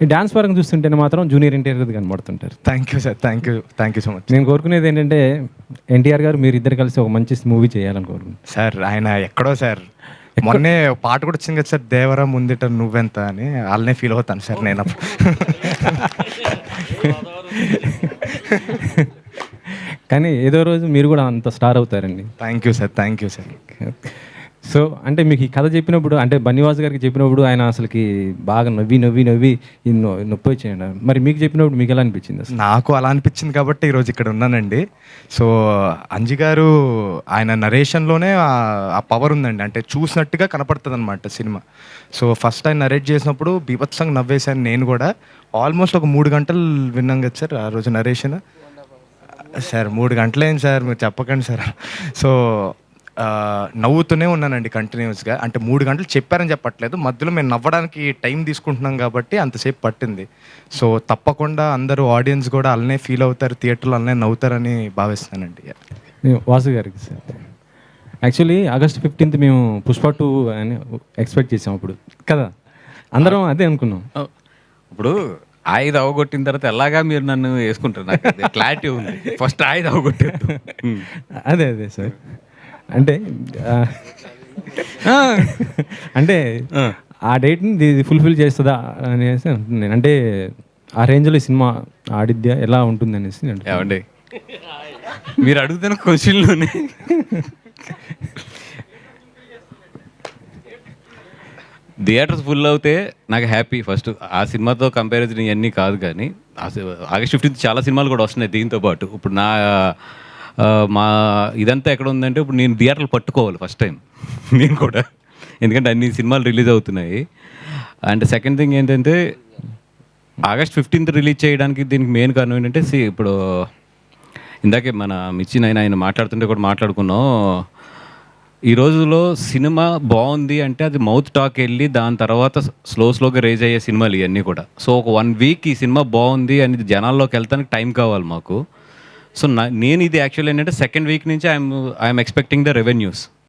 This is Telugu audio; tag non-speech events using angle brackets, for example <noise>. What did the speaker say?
ఈ డాన్స్ పరంగా చూస్తుంటేనే మాత్రం junior NTR కనబడుతుంటారు. Thank you sir thank you thank you so much నేను కోరుకునేది ఏంటంటే ఎన్టీఆర్ గారు మీరు ఇద్దరు కలిసి ఒక మంచి మూవీ చేయాలని కోరుకుంటున్నాను. సార్ ఆయన ఎక్కడో సార్ మొన్నే పాట కూడా వచ్చింది కదా సార్ దేవరా ముందిట నువ్వెంత అని. వాళ్ళనే ఫీల్ అవుతాను సార్ నేను అప్పుడు. <laughs> కానీ ఏదో రోజు మీరు కూడా అంత స్టార్ అవుతారండి. Thank you sir thank you sir so అంటే మీకు ఈ కథ చెప్పినప్పుడు అంటే బన్నివాస్ గారికి చెప్పినప్పుడు ఆయన అసలుకి బాగా నవ్వి నవ్వి నవ్వి నొప్పి వచ్చేయండి మరి మీకు చెప్పినప్పుడు మీకు ఎలా అనిపించింది అసలు? నాకు అలా అనిపించింది కాబట్టి ఈరోజు ఇక్కడ ఉన్నానండి. సో అంజి గారు ఆయన నరేషన్లోనే ఆ- పవర్ ఉందండి. అంటే చూసినట్టుగా కనపడుతుంది అనమాట సినిమా. సో ఫస్ట్ ఆయన నరేట్ చేసినప్పుడు బీభత్సంగా నవ్వేశాను నేను కూడా. ఆల్మోస్ట్ ఒక మూడు గంటలు విన్నాం కదా సార్ ఆ రోజు నరేషన్. సార్ మూడు గంటలేం సార్ మీరు చెప్పకండి సార్. సో నవ్వుతూనే ఉన్నానండి కంటిన్యూస్గా అంటే మూడు గంటలు చెప్పారని చెప్పట్లేదు. మధ్యలో మేము నవ్వడానికి టైం తీసుకుంటున్నాం కాబట్టి అంతసేపు పట్టింది. సో తప్పకుండా అందరూ ఆడియన్స్ కూడా అలానే ఫీల్ అవుతారు థియేటర్లో అలానే నవ్వుతారని భావిస్తానండి. నేను వాసు గారికి సార్. యాక్చువల్లీ ఆగస్ట్ ఫిఫ్టీన్త్ మేము పుష్ప టూ అని ఎక్స్పెక్ట్ చేసాం అప్పుడు. కదా? అందరం అదే అనుకున్నాం. ఇప్పుడు ఆయుధ అవగొట్టిన తర్వాత ఎలాగా మీరు నన్ను వేసుకుంటారు? నాకు క్లారిటీ ఉంది. ఫస్ట్ ఆయుధ అవగొట్టేద్దు. <laughs> అదే అదే సార్. అంటే అంటే ఆ. డేట్ని ఇది ఫుల్ఫిల్ చేస్తుందా అనేసి అంటున్నాను. నేను అంటే ఆ రేంజ్లో ఈ సినిమా ఆడిద్యా ఎలా ఉంటుంది అనేసి. ఏమండి? మీరు అడుగుతున్న క్వశ్చన్లోనే. థియేటర్స్ ఫుల్ అవుతే నాకు హ్యాపీ. ఫస్ట్ ఆ సినిమాతో కంపారిజన్ ఇవన్నీ కాదు కానీ ఆగస్ట్ ఫిఫ్టీన్త్ చాలా సినిమాలు కూడా వస్తున్నాయి దీంతో పాటు. ఇప్పుడు నా మా ఇదంతా ఎక్కడ ఉందంటే ఇప్పుడు నేను థియేటర్లు పట్టుకోవాలి ఫస్ట్ టైం. <laughs> నేను కూడా. ఎందుకంటే అన్ని సినిమాలు రిలీజ్ అవుతున్నాయి. అండ్ సెకండ్ థింగ్ ఏంటంటే ఆగస్ట్ ఫిఫ్టీన్త్ రిలీజ్ చేయడానికి దీనికి మెయిన్ కారణం ఏంటంటే సి ఇప్పుడు ఇందాకే మన మిచ్చి నాయన ఆయన మాట్లాడుతుంటే కూడా మాట్లాడుకున్నాం. ఈ రోజులో సినిమా బాగుంది అంటే అది మౌత్ టాక్ వెళ్ళి దాని తర్వాత స్లో స్లోగా రేజ్ అయ్యే సినిమాలు ఇవన్నీ కూడా. సో ఒక వన్ వీక్ ఈ సినిమా బాగుంది అని జనాల్లోకి వెళ్తానికి టైం కావాలి మాకు. సో నా నేను ఇది యాక్చువల్ ఏంటంటే సెకండ్ వీక్ నుంచి I'm I'm expecting the revenues